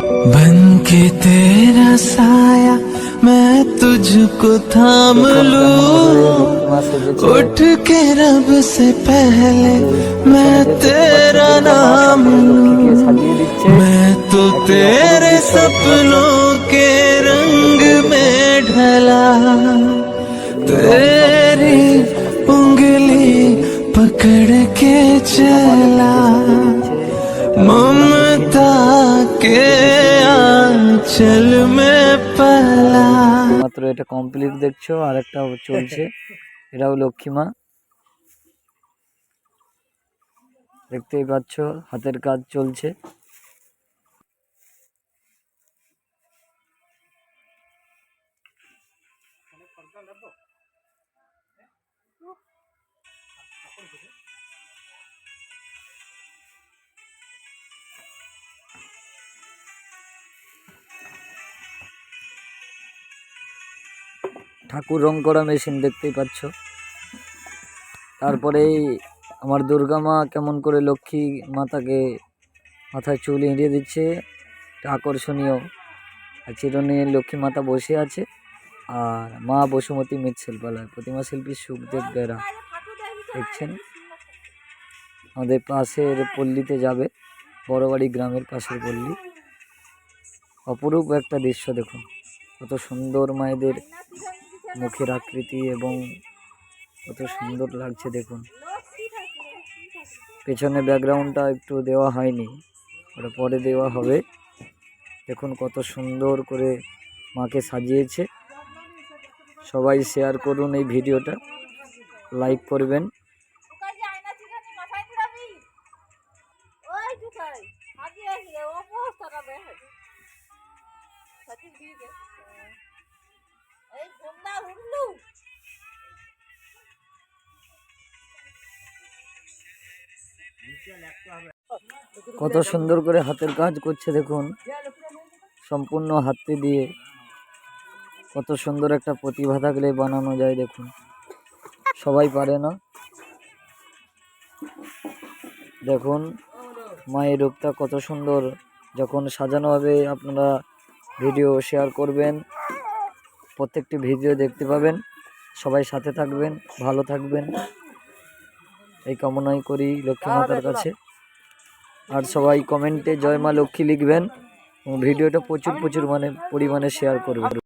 बन के तेरा साया मैं तुझको थाम लू। उठ के रब से पहले मैं तेरा नाम मैं तो तेरे सपनों के रंग में ढला। तेरे आंचल में पला মাত্র এটা কমপ্লিট দেখছো আর একটা চলছে এটাও লক্ষ্মীমা দেখতেই পাচ্ছ হাতের কাজ চলছে ঠাকুর রং করা মেশিন দেখতেই পাচ্ছ। তারপরে আমার দুর্গা মা কেমন করে লক্ষ্মী মাতাকে মাথায় চুল এঁড়িয়ে দিচ্ছে আকর্ষণীয়। আর চিরুনি লক্ষ্মী মাতা বসে আছে, আর মা বসুমতী মৃৎশিল্পালয় প্রতিমা শিল্পী সুখদেব বেরা দেখছেন। আমাদের পাশের পল্লীতে যাবে, বড়বাড়ি গ্রামের পাশের পল্লী। অপরূপ একটা দৃশ্য দেখুন, কত সুন্দর মায়েদের মুখের আকৃতি এবং কত সুন্দর লাগছে দেখুন। পেছনে ব্যাকগ্রাউন্ডটা একটু দেওয়া হয়নি, ওটা পরে দেওয়া হবে। দেখুন কত সুন্দর করে মাকে সাজিয়েছে। সবাই শেয়ার করুন এই ভিডিওটা লাইক করবেন। কত সুন্দর করে হাতের কাজ করছে দেখুন। সম্পূর্ণ হাতে দিয়ে কত সুন্দর একটা প্রতিভা থাকলে বানানো যায় দেখুন। সবাই পারে না? দেখুন, মায়ের রূপটা কত সুন্দর। যখন সাজানো হবে, আপনারা ভিডিও শেয়ার করবেন। প্রত্যেকটি ভিডিও দেখতে পাবেন। সবাই সাথে থাকবেন, ভালো থাকবেন। এই কামনাই করি লক্ষ্মী মাতার কাছে। আর সবাই কমেন্টে জয় মা লক্ষ্মী লিখবেন। ভিডিওটা প্রচুর প্রচুর মানে পরিমাণে শেয়ার করবেন।